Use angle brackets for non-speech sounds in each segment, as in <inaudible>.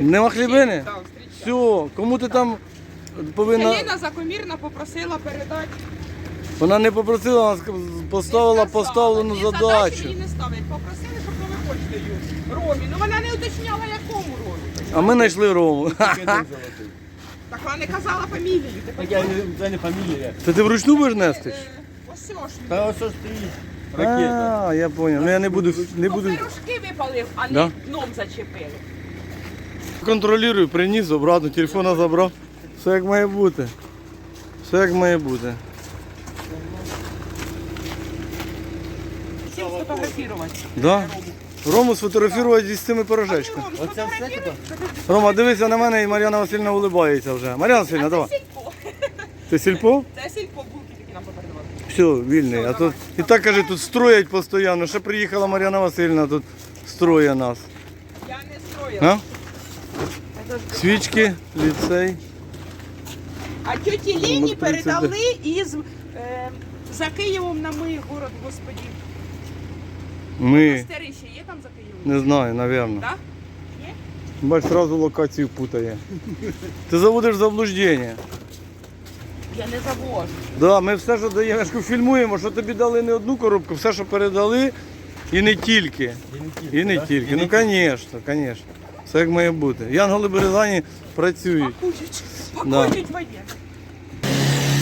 Нема хлібини? Так. Все, кому ти там повинна. Селіна закомірна попросила передати. Вона не попросила, вона ск- поставила поставлену Ні, задачу. мені не ставлять. Попросили, щоб нове почтою. Ромі. Ну вона не уточняла, якому Ромі. А ми знайшли Рому. <laughs> Так вона не казала фамілію. Тепер Я не, це не фамілія. Це ти вручну будеш нести? Е, Ось ж. Та ось що стоїть. Ракета. А, я зрозумів. Ну я не буду. Не Ну, буду. пирожки випалив, а не Да? дном зачепили. Контролюю, приніс, обратно, телефона забрав. Все як має бути. Все як має бути. Всім сфотографувати. Да? Рому сфотографувати з цими пирожечками. Оце все сфотографіруй. Рома, дивися на мене і Мар'яна Васильівна улибається вже. Мар'яна Васильівна, давай. це. Ти сільпо? Це сільпо булки такі нам попередували. Все, вільний. А тут і так каже, тут строять постійно. Ще приїхала Мар'яна Васильівна, тут строє нас. Я не строїла. А? Свічки, ліцей. А тьоті Номер 39. передали із е, за Києвом на мій город, господі. Ми. Монастири ще є там за Києвом? Не знаю, напевно. Так? Є? Бач, одразу локацію путає. Ти заводиш в заблуждення. Я не завожу. Да, ми все, що даємо, я ж кажу, фільмуємо, що тобі дали не одну коробку, все, що передали, і не тільки. І не тільки. Ну, звісно, звісно. Все як має бути. Янголи Березані працюють. Пакують. Да. Пакують воєнні.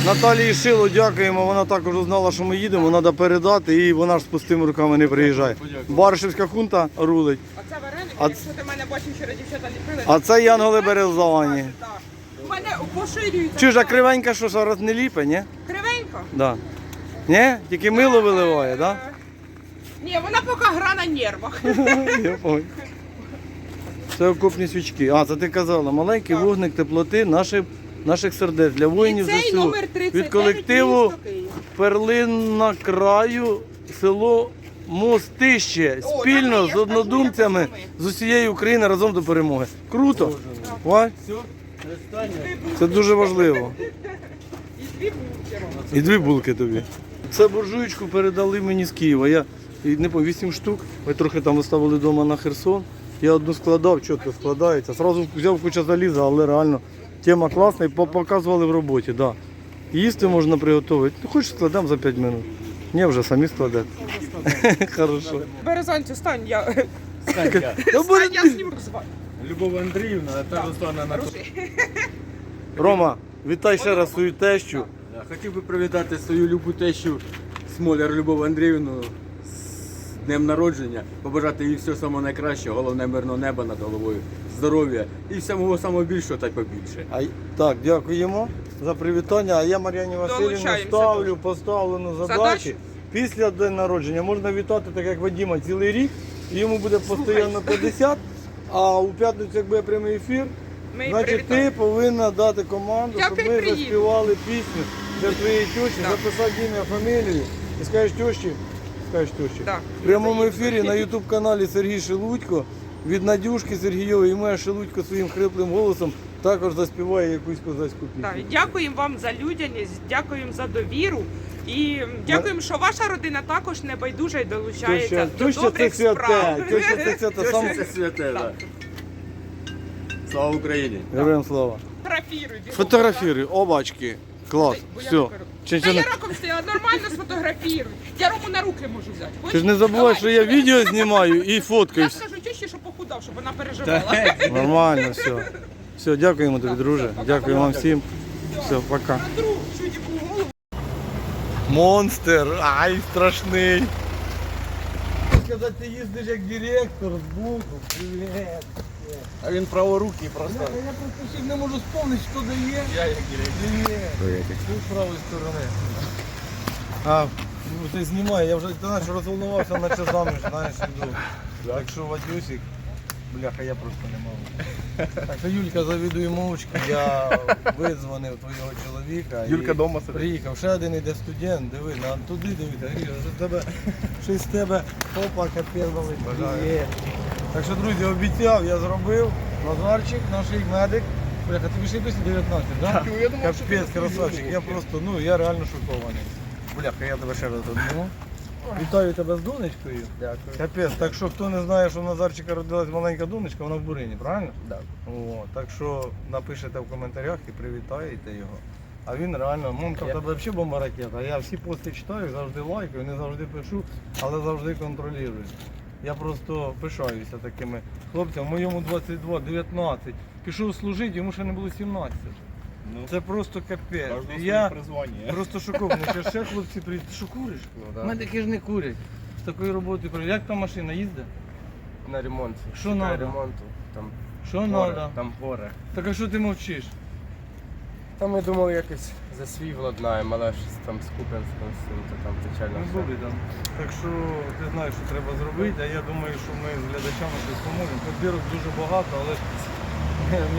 Наталії Шило дякуємо, вона також узнала, що ми їдемо, треба передати, і вона ж з пустими руками не приїжджає. Баришевська хунта рулить, Оце вареники, А- якщо ти мене бачив, вчора дівчата ліпили. а це Янголи Березані. У мене поширюється. Чужа кривенька, що зараз не ліпе, ні? Кривенько? Да. Ні? Тільки мило виливає, так? Е, Ні, вона поки гра на нервах. <laughs> Я. Це окопні свічки. А, це ти казала, маленький Так. вогник теплоти наших, наших сердець для воїнів І цей ЗСУ. номер 39 Від колективу місто Київ. Перлина краю, село Мостище. О, Спільно там з однодумцями там є, з усієї України разом до перемоги. Круто. Це дуже важливо. І дві булки, І дві булки тобі. Це буржуєчку передали мені з Києва. Я і не пам'ятаю, 8 штук. Ми трохи там виставили вдома на Херсон. Я одну складав, чітко складається. Зразу взяв куча заліза, але реально тема класна і показували в роботі. Да. Їсти можна приготувати. Ну, хочеш складемо за 5 минут. Ні, вже самі складете. <laughs> Хорошо. Березанцю, стань, я, Станька. Та стань, я <laughs> зніму звати. Любов Андріївна, а та Руслана Анатолійовна. <laughs> Рома, вітай ще раз свою тещу. Хотів би привітати свою любу тещу Смоляр Любов Андріївну з днем народження, побажати їй все самого найкращого, головне мирного неба над головою, здоров'я і всього самого більшого та й побільше. А, так, дякуємо за привітання. А я Мар'яні Васильівні ставлю поставлену задачу. Задачу? Після день народження можна вітати, так як Вадима, цілий рік. і Йому буде постійно 50, а у п'ятницю, як буде прямий ефір, Ми значить ти повинна дати команду, Я щоб ми приїду. заспівали пісню для твоєї тещі, записати ім'я, фамілію. І скажеш тещі, скажеш тещі. Так. В прямому ефірі на ютуб каналі Сергій Шелудько від Надюшки Сергійової і моя Шелудько своїм хриплим голосом також заспіває якусь козацьку пісню. Так, дякуємо вам за людяність, дякуємо за довіру. І дякуємо, що ваша родина також небайдужа і долучається Теща, до добрих святе, справ. теща це святе, сам Це святе, да. Слава Україні! Героям слава. Фотографіруй, обачки. Клас. Все. Чи, Та чи, я не- роком стояла, нормально сфотографіруй. Я руку на руки можу взяти. ти Хочеш? ж не забувай, Давай. що я відео знімаю і Я фоткаюсь. скажу тещі, що похудав, щоб вона переживала. Нормально, все. Все, дякуємо тобі, друже. Дякую вам всім. Все, пока. На голову. Монстр, ай, страшний. Сказати, ти їздиш як директор з боку. Привіт. А він праворукий просто. Я просто всіх не можу спомнити, що дає. Я як. Привіт. Ти з правої сторони. А, ну, ти знімай, я вже ти знаєш, розволнувався на заміж, знаєш, іду. Так що Вадюсик, бляха, я просто не можу. Так що Юлька завідує мовчки, я визвонив твого чоловіка. Юлька і дома сидить. Приїхав, ще один іде студент, диви, на туди дивіться, Гріша, що тебе, щось з тебе, опа, капець. Є. Так що, друзі, обіцяв, я зробив. Назарчик, наш медик. Бляха, тобі ще й досі 19, так? Я думав, що Капець, ти красавчик. Я просто, ну, я реально шокований. Бляха, я тебе ще раз обніму. Вітаю тебе з донечкою. Дякую. Капець, так що хто не знає, що в Назарчика родилась маленька донечка, вона в Бурині, правильно? Да. О, так що напишете в коментарях і привітаєте його. А він реально, мамка в тебе взагалі бомба ракета. Я всі пости читаю, завжди лайкаю, не завжди пишу, але завжди контролюю. Я просто пишаюся такими хлопцями. Моєму 22, 19. Пішов служити, йому ще не було 17. Це просто капець. Я просто шокований. Ще ще хлопці приїдуть. Ти що куриш? Ну, да. Медики ж не курять. З такої роботи приїдуть. Як там машина їздить? На ремонт. Що Чекаю надо? ремонту. Там Що горе. треба? Там горе. Так а що ти мовчиш? Там ми думали якось за свій владнаємо, але щось там з Куп'янськом з цим, то там печально. Не все. буде там. Так що ти знаєш, що треба зробити, а я думаю, що ми з глядачами щось поможемо. Подбірок дуже багато, але ж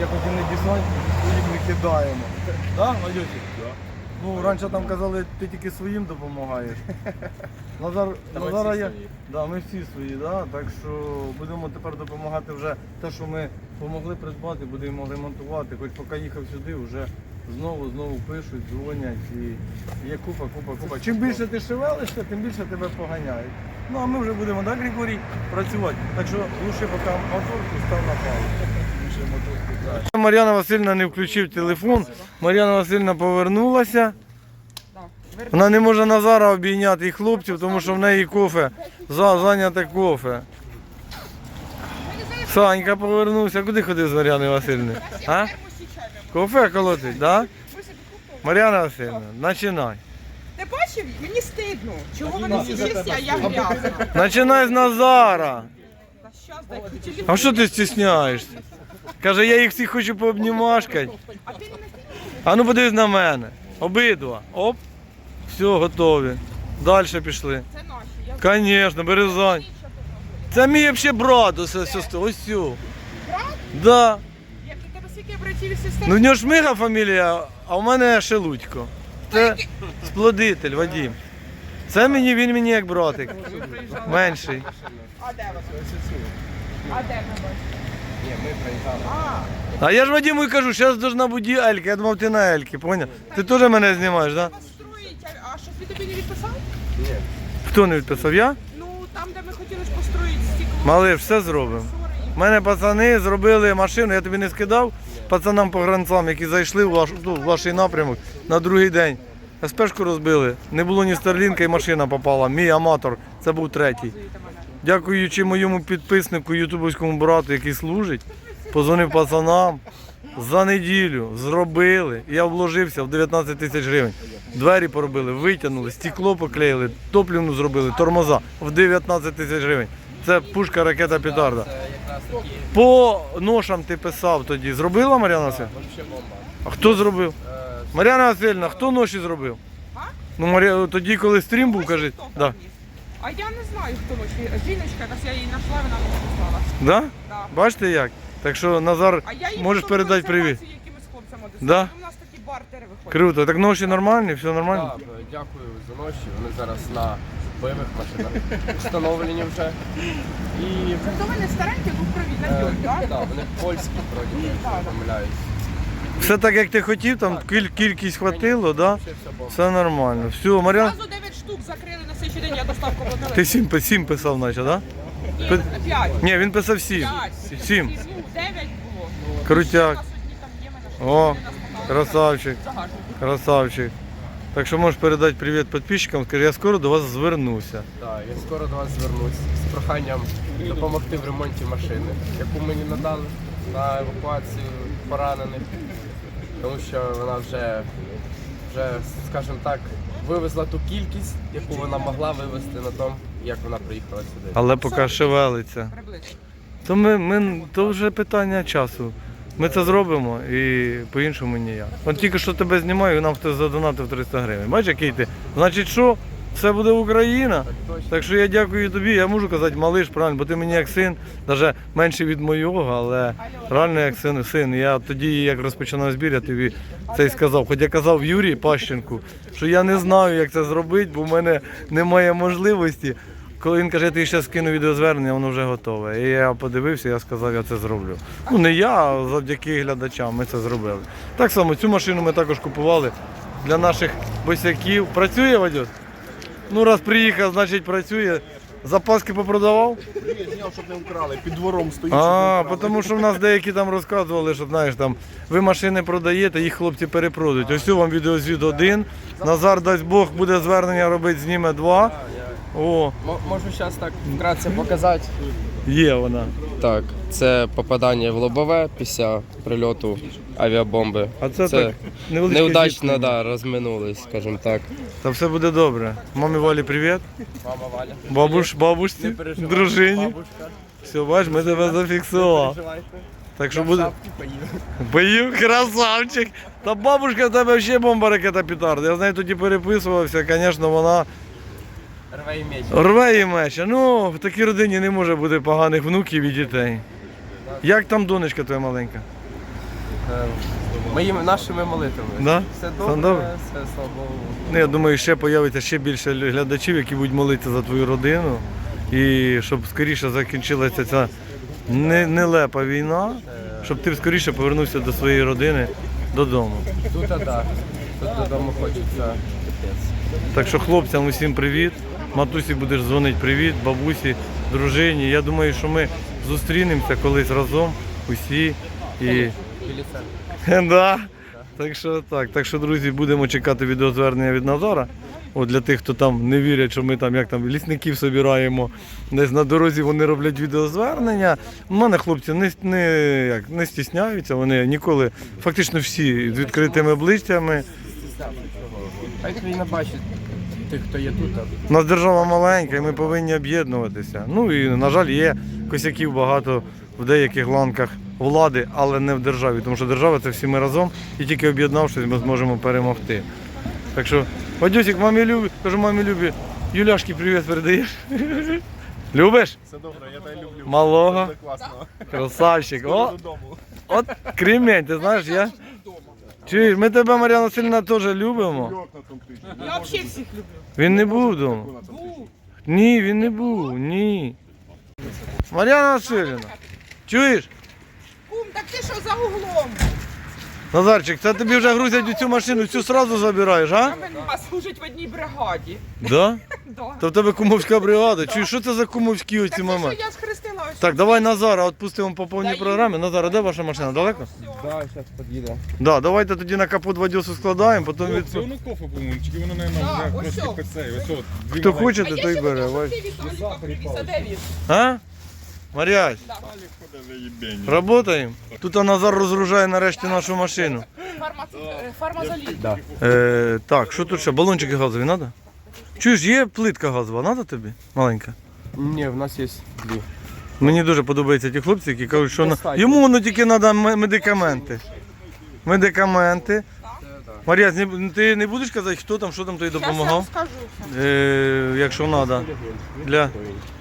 я хотів не десантник, своїм не кидаємо. Так, Надюсі? Ну, раніше там казали, ти тільки своїм допомагаєш. Назар, Та ми Назара всі я. свої. Да, ми всі свої, да? так що будемо тепер допомагати вже те, що ми допомогли придбати, будемо ремонтувати. Хоч поки їхав сюди, вже знову знову пишуть, дзвонять і є купа, купа, купа. Чим більше ти шевелишся, тим більше тебе поганяють. Ну а ми вже будемо, так, Григорій, працювати. Так що лучше поки моторку став на паузу. Мар'яна Васильівна не включив телефон. Мар'яна Васильівна повернулася. Вона не може Назара обійняти і хлопців, тому що в неї кофе. За, зайняте кофе. Санька повернувся. Куди ходив з Мар'яною Васильівною? Кофе колотить, так? Да? Мар'яна Васильівна, починай. Ти бачив? Мені стидно. Чого вони всі чисті, а я грязна. Починай з Назара. Та щас, дай телефон. А що ти стісняєшся? Каже, я їх всіх хочу пообнімашкати. А ти не А ну подивись на мене. Обидва. Оп. Все, готові. Далі пішли. це наші. Я Звісно, березань. Це мій взагалі брат, ось ось ось. ось сю. Да. Як у тебе скільки братів і сестер? Ну в нього шмига фамілія, а в мене Шелудько. Це сплодитель, Вадім. Це мені, він мені як братик. Менший. А де ви? А де? Ні, ми приїжджали. А, я ж Вадиму і кажу, зараз должна бути Елька. Я думав, ти на Ельки, поняв? Ти теж мене знімаєш, так? А, щось він тобі не відписав? Ні. Хто не відписав? Я? Ну, там, де ми хотіли ж построїти стекло. Малиш, все зробимо. У мене пацани зробили машину, я тобі не скидав пацанам погранцям, які зайшли в ваш, ну, в ваш напрямок на другий день. СПшку розбили, не було ні старлінка і машина попала. Мій аматор, це був третій. Дякуючи моєму підписнику, ютубовському брату, який служить, позвонив пацанам. За неділю зробили. Я вложився в 19 тисяч гривень. Двері поробили, витягнули, стекло поклеїли, топлівну зробили, тормоза в 19 тисяч гривень. Це пушка, ракета, петарда. По ношам ти писав тоді. Зробила Мар'яна Васильівна? А хто зробив? Е, Мар'яна Васильівна, хто ноші зробив? Ну, Мар'я... тоді, коли стрім був, кажіть. Да. А я не знаю, хто ночі. Жіночка, якась я її знайшла, вона мені прислала. Да? Да. Бачите як? Так що Назар, А я їй можеш потім передати привіт. якимось хлопцям. Да? У нас такі бартери виходять. Круто. Так ноші нормальні, все нормально? Так, дякую за ночі. Вони зараз на бойових машинах встановлені вже. І Тобто вони старенькі, ну крові е, так? да, вони польські вроді, якщо не помиляюсь. Все так, як ти хотів, там кіль- кількість хватило, да? Ще все нормально. Все, Мар'яна, Зразу 9 штук закрили на слідчий день, я доставку платила. ти сім, пи- сім писав, наче, да? Ні, пи- 5. Ні, він писав сім. 5. Сім. Ну, 9 було. Крутяк. У там є, мене О, красавчик, Загажник. красавчик. Так що можеш передати привіт підписчикам, скажи, я скоро до вас звернуся. Так, я скоро до вас звернусь з проханням допомогти в ремонті машини, яку мені надали на евакуацію поранених, тому що вона вже, вже скажімо так, вивезла ту кількість, яку вона могла вивезти на тому, як вона приїхала сюди. Але поки шевелиться. То ми, ми то вже питання часу. Ми це зробимо і по-іншому ніяк. От тільки що тебе знімаю, і нам хтось задонатив 300 гривень. Бачиш, який ти? Значить, що? Все буде Україна. Так що я дякую тобі. Я можу казати малиш, правильно, бо ти мені як син, навіть менше від моєго, але реально як син син. Я тоді, як розпочинав збір, я тобі це й сказав. Хоч я казав Юрію Пащенку, що я не знаю, як це зробити, бо в мене немає можливості. Коли він каже, тобі ще скину відеозвернення, воно вже готове. І я подивився, я сказав, я це зроблю. Ну не я, а завдяки глядачам ми це зробили. Так само цю машину ми також купували для наших босяків. Працює Вадюс? Ну, раз приїхав, значить працює. Запаски попродавав? Ні, зняв, щоб не вкрали. Під двором стоїть, А, щоб не тому що в нас деякі там розказували, що знаєш, там ви машини продаєте, їх хлопці перепродають. Ось вам відеозвіт один. Назар, дасть Бог, буде звернення робити, зніме два. О, М- можу зараз так вкратце показати. є вона. Так, це попадання в лобове після прильоту авіабомби. А це, так невеличке неудачно зіткнення. да, розминулись, скажімо так. Та все буде добре. Мамі Валі, привіт. Мама Валя. Бабуш, бабушці, дружині. Все, бач, ми тебе зафіксували. Так що буде. Поїв красавчик. Та бабушка в тебе ще бомба ракета петарда. Я з нею тоді переписувався, звісно, вона Рве і меч. рве і мече. Ну, в такій родині не може бути поганих внуків і дітей. Як там донечка твоя маленька? Е, Моїми нашими молитвами. Да? Все Все добре, добре? все слава Богу. Ну, я думаю, ще появиться ще більше глядачів, які будуть молитися за твою родину. І щоб скоріше закінчилася ця не- нелепа війна, щоб ти скоріше повернувся до своєї родини додому. Тут а так. Тут додому хочеться капець. Так що хлопцям усім привіт. Матусі будеш дзвонити привіт, бабусі, дружині. Я думаю, що ми зустрінемося колись разом усі. І... <laughs> Да. Так що так. Так що, друзі, будемо чекати відеозвернення від Назара. От для тих, хто там не вірять, що ми там як там лісників собираємо, десь на дорозі вони роблять відеозвернення. У мене хлопці не, не, як, не стісняються, вони ніколи, фактично всі з відкритими обличчями. Хай країна бачить тих, хто є тут. У нас держава маленька і ми повинні об'єднуватися. Ну і, на жаль, є косяків багато в деяких ланках влади, але не в державі. Тому що держава це всі ми разом і тільки об'єднавшись, ми зможемо перемогти. Так що, Вадюсик, мамі любі, кажу, мамі любі, Юляшки привіт передаєш. <laughs> Любиш? Все добре, я тебе люблю. Малого, Це класно. красавчик. О, от кремень, ти знаєш, я. Чуєш, ми тебе, Мар'яна Васильівна, теж любимо. Льок на тому тижні. Я взагалі всіх люблю. Він не був вдома. На тому тижні. Ні, він не був, ні. Мар'яна Васильівна, чуєш? Кум, так ти що за углом? Назарчик, це тобі вже грузять у цю машину, цю сразу забираєш, а? А він служить в одній бригаді. Да? <laughs> Да. То в тебе кумовська бригада. Чуєш, що це за кумовські оці Так це що я схрестила ось. Так, давай Назара відпустимо по повній програмі. Назара, де ваша машина? Далеко? Да, зараз під'їде. Да, давайте тоді на капот Вадюсу складаємо, потім від... Це воно кофе, по-моєму, тільки воно, мабуть, Да, вже ось трошки о. під цей. Ось от, дві Хто маленькі. хоче, А то ще бере. хотіла, Вась. щоб ти Віталіка привіз, а де він? А? Мар'ясь, Работаємо. Тут Назар розгружає нарешті нашу машину. Е, Фармазоліт. Да. Е, так, що тут ще? Балончики газові треба? Чуєш, є плитка газова, треба тобі? Маленька. Ні, в нас є дві. Мені дуже подобаються ті хлопці, які кажуть, що на... Йому воно тільки треба медикаменти. Медикаменти. Мар'я, не- ти не будеш казати, хто там, що там тобі Зараз я допомагав? розкажу. Е, якщо треба, для, для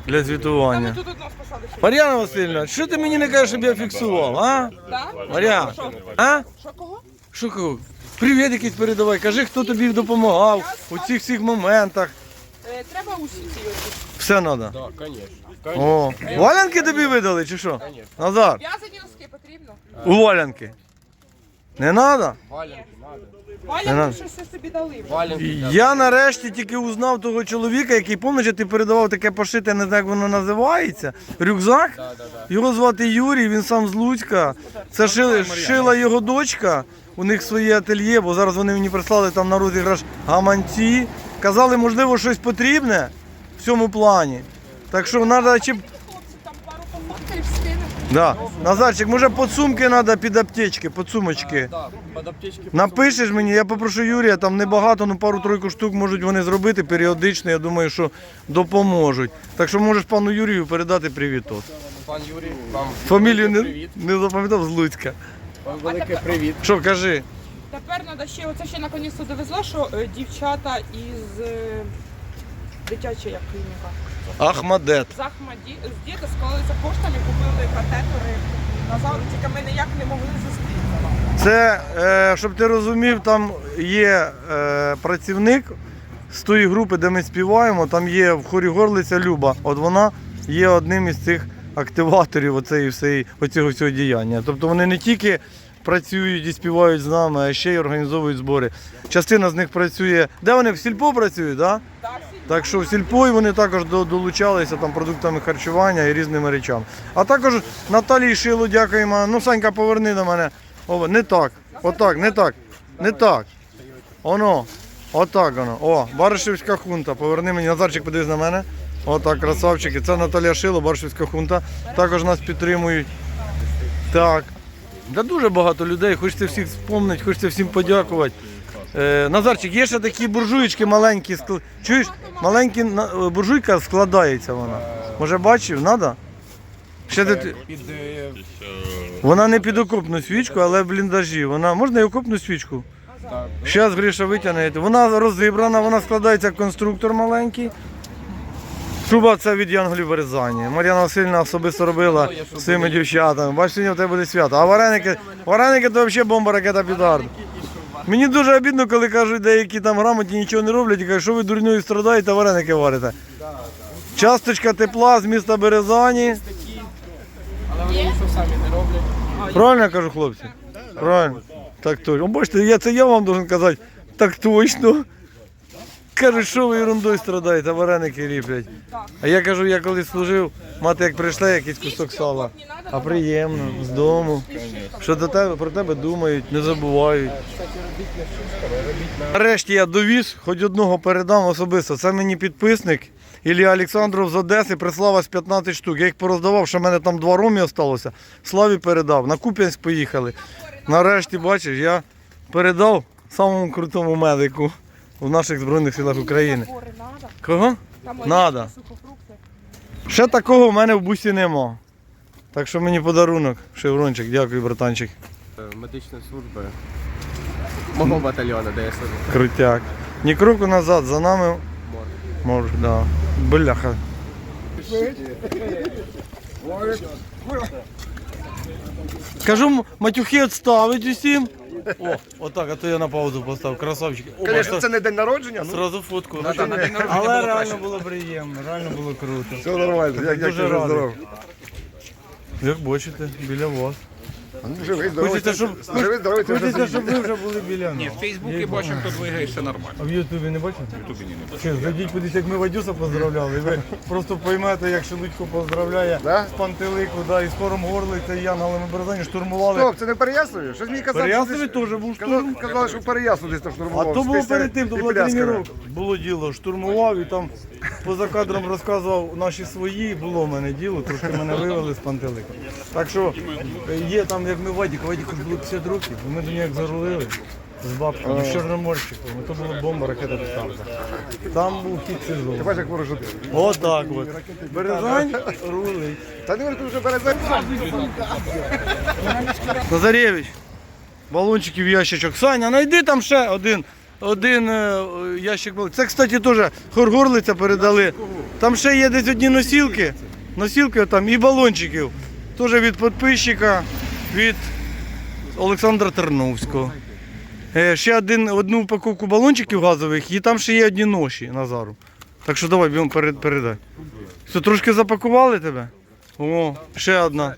Та ми звітування. тут одного спасали. Мар'яна Васильівна, що ти мені не кажеш, щоб я фіксував, а? Мар'яна, Що? а? Що кого? Що кого? Привіт якийсь передавай, кажи, хто тобі допомагав у цих всіх моментах. Е, Треба усі ці ось. Все треба. Да, звісно. О, валянки тобі видали чи що? Назар, В'язані носки потрібно? у валянки. Не треба? Валянки, надо. Валя, надо. щось собі дали. Я нарешті тільки узнав того чоловіка, який пам'ятаєш, ти передавав таке пошите, не знаю, як воно називається. Рюкзак. Да, да, да. Його звати Юрій, він сам з Луцька. Це шила, шила його дочка. У них своє ательє, бо зараз вони мені прислали там на розіграш гаманці. Казали, можливо, щось потрібне в цьому плані. Так що треба чи. Хлопці, там пару пофоткаєш, скинеш. Да. Назарчик, може подсумки треба під аптечки, подсумочки. Да, під аптечки. Напишеш мені, я попрошу Юрія, там небагато, ну пару-тройку штук можуть вони зробити періодично, я думаю, що допоможуть. Так що можеш пану Юрію передати привіт. От. Пан Юрій, вам Фамілію не, привіт. не запам'ятав з Луцька. Вам великий привіт. Що, кажи? Тепер треба ще, оце ще наконець довезла, що е, дівчата із е, дитячої як клініка. Ахмадет. З Ахмаді, з діти склалися коштами, купили катетери на тільки ми ніяк не могли зустрітися. Це, е, щоб ти розумів, там є е, працівник з тої групи, де ми співаємо, там є в хорі горлиця Люба. От вона є одним із цих активаторів оцеї всієї, оцього всього діяння. Тобто вони не тільки працюють і співають з нами, а ще й організовують збори. Частина з них працює. Де вони? В сільпо працюють, так? Так, що в сільпо і вони також долучалися там продуктами харчування і різними речами. А також Наталії Шило, дякуємо. Ну, Санька, поверни до мене. О, не так. Отак, не так. Не так. Оно. Отак воно. О, Баришівська хунта. Поверни мені. Назарчик, подивись на мене. Отак, красавчики. Це Наталія Шило, Баришівська хунта. Також нас підтримують. Так. Да дуже багато людей, хочеться всіх вспомнити, хочеться всім подякувати. Е, Назарчик, є ще такі буржуєчки маленькі. Чуєш? Е, буржуйка складається вона. Може бачив, треба? Ще ти... Вона не під окопну свічку, але в бліндажі. Вона можна і окопну свічку? Так. Зараз Гриша витягне. Вона розібрана, вона складається як конструктор маленький. Шуба це від Янголів Березані. Мар'яна Васильівна особисто робила з цими дівчатами. Бачиш, сьогодні в тебе буде свято. А вареники, вареники то взагалі бомба ракета підард. Мені дуже обідно, коли кажуть, деякі там грамотні нічого не роблять і кажуть, що ви дурньою страдаєте, вареники варите. Часточка тепла з міста Березані. Нічого самі не роблять. Правильно я кажу, хлопці? Правильно. Так точно. Бачите, я, це я вам должен казати. Так точно. Кажуть, що ви ерундою страдаєте, а вареники ліплять. А я кажу, я колись служив, мати як прийшла якийсь кусок сала. А приємно, з дому. Що до тебе про тебе думають, не забувають. Нарешті я довіз, хоч одного передам особисто. Це мені підписник. Ілля Олександров з Одеси прислав ось 15 штук. Я їх пороздавав, що в мене там два ромі залишилося. Славі передав. На Куп'янськ поїхали. Нарешті, бачиш, я передав самому крутому медику в наших Збройних силах України. Кого? Надо. Ще такого в мене в бусі нема. Так що мені подарунок, шеврончик, дякую, братанчик. Медичної служби мого батальйону, де я служу. Крутяк. Ні кроку назад, за нами може, да. Бляха. Кажу, матюхи відставить усім. О, отак, а то я на паузу поставив. Красавчики. О, бачите, Це не день народження, ну Сразу фотку. Але реально було приємно, реально було круто. все нормально. Як, як Дуже ти вже радий. здоров? Як бачите, біля вас. Ну, Живий, здоровий. Хочеться, щоб, Живий, здоровий, ти вже хочеться, щоб ви вже були біля нас. В Фейсбуці бачимо, хто двигається нормально. А в Ютубі не бачите? В Ютубі ні, не бачимо. Зайдіть кудись, як ми Вадюса поздравляли. і Ви просто поймете, як Шелудько поздравляє Да? з Пантелику, да, і з хором Горлиця, і Янголами Березані штурмували. Стоп, це не Переяславі? Щось мені казав. Переяславі що десь- теж був Казав, штурм. казали, що в Переяславі десь там А штурмував. то було перед тим, то і було тренування. Було діло, штурмував і там поза кадром розказував наші свої, було в мене діло, трошки мене вивели з пантелика. Так що е, є там, як ми Вадік, Вадіку ж було 50 років, ми до нього як зарулили з бабками, з Чорноморщиком. То була бомба, ракета підставка. Там був хід Ти сезону. бачиш, як ворожити. Отак от. Березань <laughs> рулить. Та не ти вже березань. Назаревич, балончиків ящичок. Саня, знайди там ще один, один е, ящик. балончиків. Це, кстати, теж хоргорлиця передали. Там ще є десь одні носілки. Носілки там і балончиків. Теж від підписчика, від Олександра Терновського. Е, ще один, одну упаковку балончиків газових і там ще є одні ноші Назару. Так що давай бігом передай. Все, трошки запакували тебе? О, ще одна.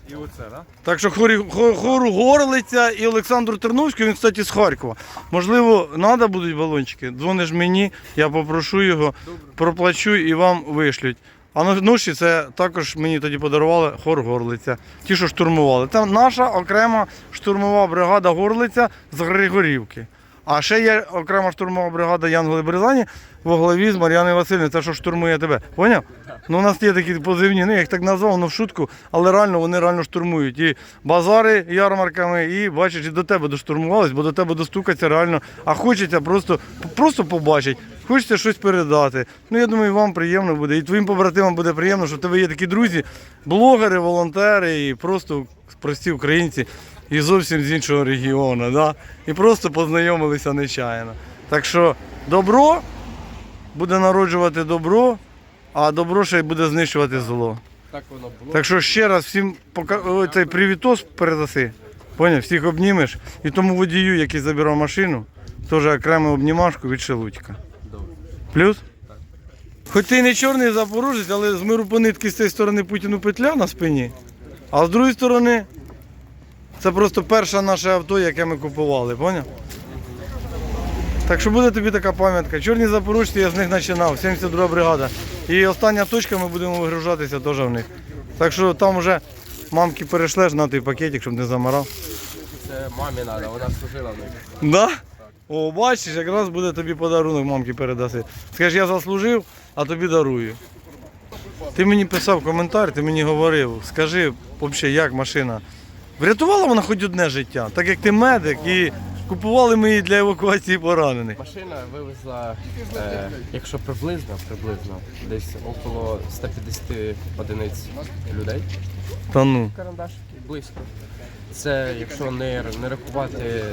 Так що хорі, хору Горлиця і Олександру Терновську, він, кстати, з Харкова. Можливо, треба будуть балончики. Дзвониш мені, я попрошу його, проплачу і вам вишлють. А но- ноші це також мені тоді подарували хор Горлиця. Ті, що штурмували. Це наша окрема штурмова бригада Горлиця з Григорівки. А ще є окрема штурмова бригада Янголи Березані во главі з Мар'яною Васильівною. Це що штурмує тебе. Поняв? Ну, у нас є такі позивні, ну я їх так назвав, ну в шутку, але реально вони реально штурмують. І базари ярмарками, і бачиш, і до тебе доштурмувались, бо до тебе достукаться реально. А хочеться просто, просто побачити, хочеться щось передати. Ну я думаю, вам приємно буде. І твоїм побратимам буде приємно, що в тебе є такі друзі, блогери, волонтери і просто прості українці і зовсім з іншого регіону. Да? І просто познайомилися нечаянно. Так що добро буде народжувати добро, а добро ще й буде знищувати зло. Так воно було. Так що ще раз всім пока... цей привітос передаси. Поняв, всіх обнімеш. І тому водію, який забирав машину, теж окрему обнімашку від шелудька. Плюс? Хоч ти не чорний запорожець, але з миру по нитки з цієї сторони Путіну петля на спині, а з другої сторони це просто перше наше авто, яке ми купували, поняв? Так що буде тобі така пам'ятка. Чорні запорожці, я з них починав, 72 бригада. І остання точка ми будемо вигружатися теж в них. Так що там вже мамки перейшлеш на той пакетик, щоб не замарав. Це мамі треба, вона служила в них. Да? О, бачиш, якраз буде тобі подарунок мамки передаси. Скажеш, я заслужив, а тобі дарую. Ти мені писав коментар, ти мені говорив, скажи взагалі, як машина. Врятувала вона хоч одне життя, так як ти медик і купували ми її для евакуації поранених. Машина вивезла, е, якщо приблизно, приблизно, десь около 150 одиниць людей. Та ну. Карандашики близько. Це якщо не, не рахувати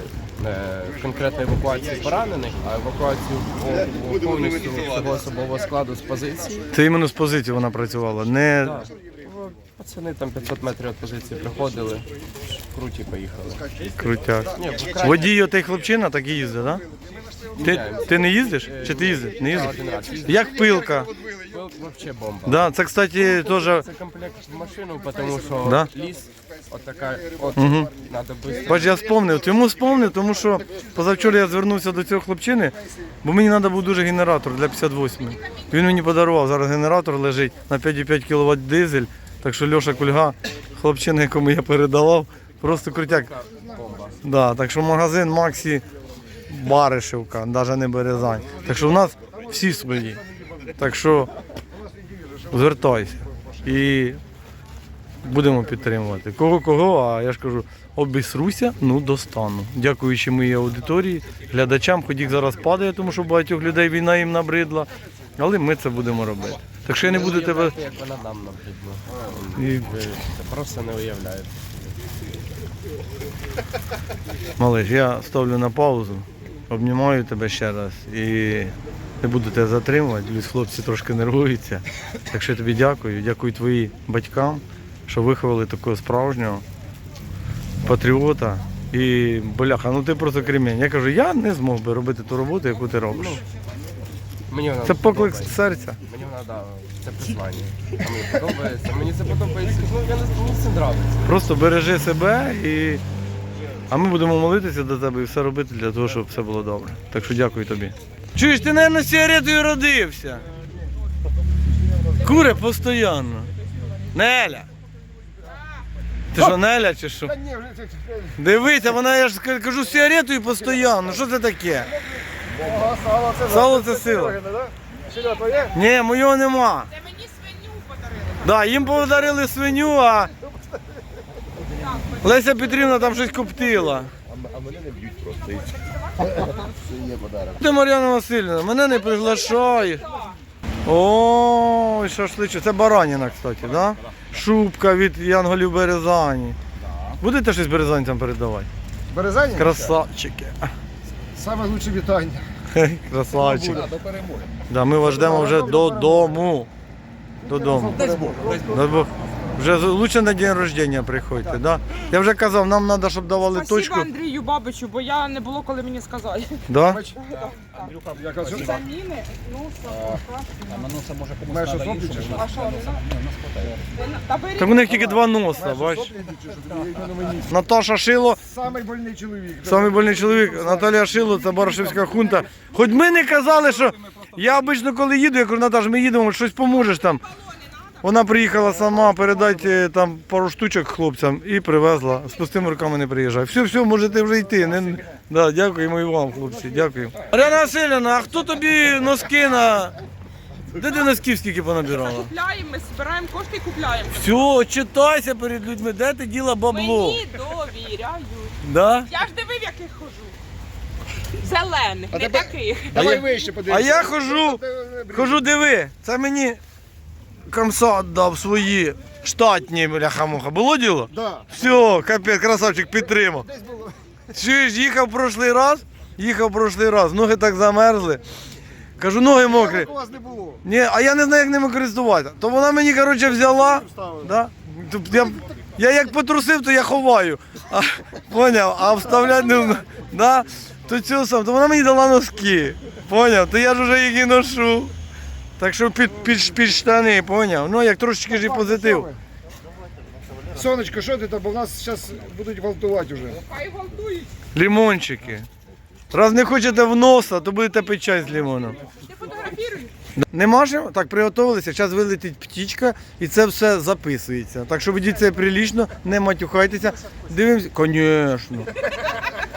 е, конкретно евакуацію поранених, а евакуацію по- по- повністю всього особового складу з позиції. Це іменно з позиції вона працювала. Не... Так. Пацани там 500 метрів від позиції приходили, круті поїхали. Крутяк. Ні, в Водій отей хлопчина так і їздить, так? Да? Ти, ти не їздиш? Чи ти їздиш? Не їздиш? один раз їздив. Як пилка. Вообще бомба. Да, це, кстати, теж. Це комплект в машину, тому що Да? ліс, от така, от, Мгм. надо быстро. Бач, я спомнив. Чому спомнив? Тому що позавчора я звернувся до цього хлопчини, бо мені треба був дуже генератор для 58. Він мені подарував. Зараз генератор лежить на 5,5 кВт дизель. Так що Льоша Кульга, хлопчина, якому я передавав, просто крутяк. Да, так що магазин Максі Баришевка, навіть не Березань. Так що в нас всі свої. Так що звертайся. І будемо підтримувати. Кого кого, а я ж кажу, обісруся, ну достану. Дякуючи моїй аудиторії, глядачам, хоч їх зараз падає, тому що багатьох людей війна їм набридла. Але ми це будемо робити. Так що я не буду тебе. Як вона нам набридла. І, Ви це просто не уявляєте. малиш, я ставлю на паузу, обнімаю тебе ще раз і не буду тебе затримувати. Люсь, хлопці трошки нервуються. Так що я тобі дякую. Дякую твоїм батькам, що виховали такого справжнього патріота. І бляха, ну ти просто кремінь. Я кажу, я не змог би робити ту роботу, яку ти робиш. Мені вона Це поклик з подобається. серця. Мені вона да, це призвання. А мені подобається. Мені це подобається. Ну я не мені це нравиться. Просто бережи себе і. А ми будемо молитися до тебе і все робити для того, щоб все було добре. Так що дякую тобі. Чуєш, ти, мабуть, з сигаретою родився. Куре постійно. Неля. Ти що, Неля чи що? Дивися, вона, я ж кажу, з сигаретою постійно. Що це таке? Сало це сила. Сюди твоє? Ні, моєго нема. Це мені свиню подарили. Да, їм подарили свиню, а Леся Петрівна там щось коптила. А мене не б'ють просто. Ти Мар'яна Васильівна, мене не приглашаєш. Ой, шашличок. Це бараніна, кстати, да? Шубка від Янголів Березані. Будете щось березанцям передавати? Березані? Красавчики. Саме лучше вітання. Красавчик. До перемоги. Да, ми вас ждемо вже додому. Додому. Дай Бог. Вже з- лучше на день рождення приходьте, да? Я вже казав, нам треба, щоб давали Спасибо точку. Андрію Бабичу, бо я не було коли мені сказали. Да? <laughs> Я кажу, Заміни, ну маєш соплі чи що? а що? Та беріть. Так у них тільки два носа, бачиш? Наташа Шило, Самий больний чоловік. самий больний чоловік, Наталія Шило, це Барашевська хунта. Хоч ми не казали, що я обично коли їду, я кажу, Наташ, ми їдемо, щось поможеш там. Вона приїхала сама передати там пару штучок хлопцям і привезла. З пустими руками не приїжджає. Все, все, можете вже йти. Не... Да, дякуємо і вам, хлопці, дякую. Мар'яна Васильівна, а хто тобі носки на. Де ти носків скільки понабирала? Купляємо, ми збираємо кошти і купляємо. Все, читайся перед людьми, де ти діла бабло? Мені довіряють. Да? Я ж дивив, яких хожу. Зелених, не таких. Давай вище А я хожу, хожу, диви, це мені комсат дав свої штатні бляха-муха. Було діло? Да. Все, капець, красавчик підтримав. Десь було. Чуєш, їхав прошлий раз, їхав прошлий раз, ноги так замерзли. Кажу, ноги мокрі. У вас не було? Ні, а я не знаю, як ними користуватися. То вона мені, коротше, взяла. Вставили. Да? Я, я як потрусив, то я ховаю. А, поняв, а вставляти не вмію. да? То сам, то вона мені дала носки. Поняв? То я ж вже їх і ношу. Так що під, під, під штани, поняв? Ну, як трошечки ж і позитив. Сонечко, що ти там? Бо в нас зараз будуть гвалтувати вже. Хай гвалтують. Лімончики. Раз не хочете в носа, то будете пити чай з лимоном. Нема ж? Так, приготувалися, зараз вилетить птічка і це все записується. Так що ведіть це прилічно, не матюхайтеся. Дивимося. Звісно.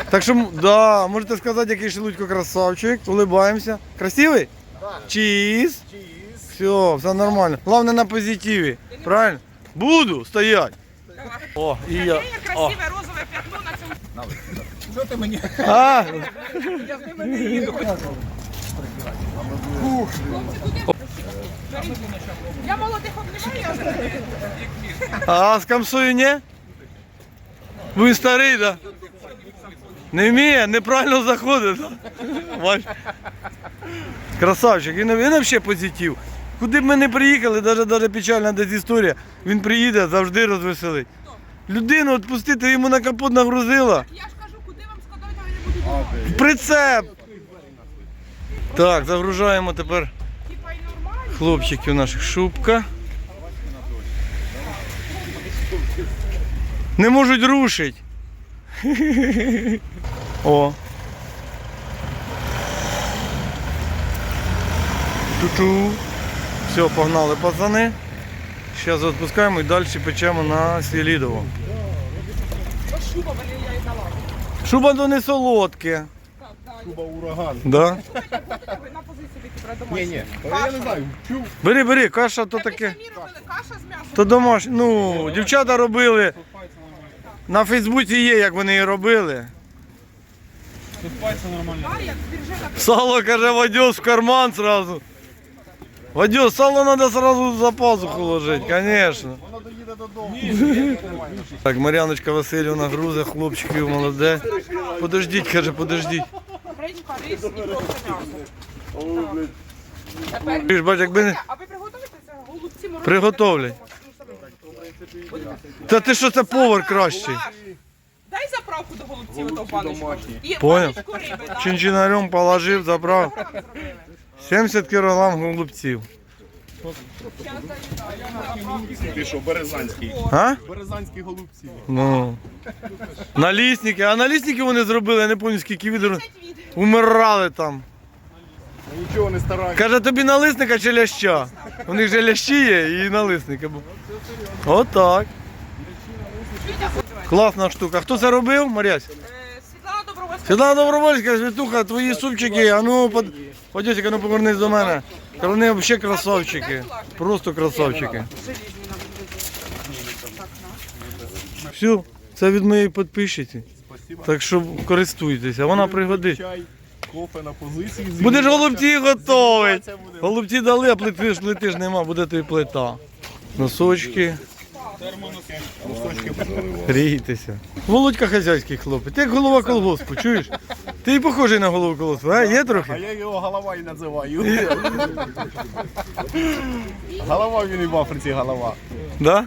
Так що, да, можете сказати, який Шелудько красавчик. Улибаємося. Красивий? Чіз. Все, все нормально. Головне на позитиві. Правильно? Буду стоять. О, і я. Є О. красиве розове п'ятно на цьому. Що ти мені? А, Я з ними не їду. Я молодих обнімаю, я а з камсою ні? Ви старий, так? Да? Не вміє, неправильно заходить. Да? Красавчик, він, він взагалі позитив. Куди б ми не приїхали, навіть, навіть печальна десь історія, він приїде, завжди розвеселить. Людину відпустити, йому на капот нагрузила. Я ж кажу, куди вам складати, а не буду. В Прицеп! Так, загружаємо тепер хлопчиків наших шубка. Не можуть рушить. <laughs> О. Ту-ту. Все, погнали пацани. Зараз відпускаємо і далі печемо на Селідово. Шуба. Шуба то не солодке. Шуба ураган. Да? Ні, ні, я не знаю. Чув. Бери, бери, каша то таке. каша з м'ясом. То домашнє. Ну, дівчата робили. На Фейсбуці є, як вони її робили. А, як біржина Сало, каже, Вадьос в карман сразу. Вадьос, сало треба сразу за пазуху ложити, звісно. Воно доїде додому. Так, Мар'яночка Васильівна грузе, хлопчиків молоде. Подождіть, каже, подождіть. Гречка, рис і просто м'ясо. Бач, якби не А ви приготуєте це? Голубці морозити? приготовлять. Та ти що це повар кращий? Дай заправку до голубців ото Поняв. риби, да. Чинчинарем положив, забрав. Грам зробили. 70 кілограм голубців. Ти що, березанський? А? Березанські голубці. Ну. Налісники. А налісники вони зробили, я не пам'ятаю, скільки відер. Умирали там. Нічого не стараюся. Каже, тобі налисника чи ляща? У них же лящі є і налисники. Отак. Класна штука. Хто це робив, Марясь? Е, Світлана Добровольська. Світлана Добровольська, Світуха, твої супчики, а ну, под... Подьосик, а ну повернись до мене. Та Вони взагалі красавчики. Просто красавчики. Дуже. Все, це від моєї підписчиці. Так що користуйтеся, вона пригодить. Кофе на позиції. Будеш голубці готовить. Голубці дали, а плити ж, плити ж нема, буде тобі плита. Носочки. Грійтеся. Володька хазяйський хлопець. Як голова колгоспу, чуєш? Ти і похожий на голову колгоспу, а? Є А трохи? я його голова і називаю. голова він і в Африці голова. Да?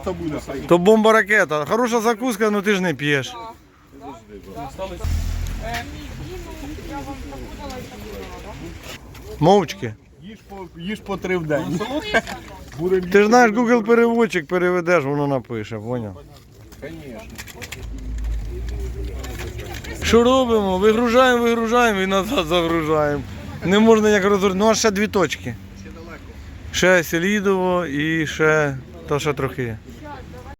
Хто буде? То бомба ракета. Хороша закуска, але ти ж не п'єш. Мовчки. Їж по, їж по три в день. Будем Ти ж знаєш, Google переводчик переведеш, воно напише, поняв? Що робимо? Вигружаємо, вигружаємо і назад загружаємо. Не можна як розгорнути. Ну, а ще дві точки. Ще Селідово і ще, та ще трохи.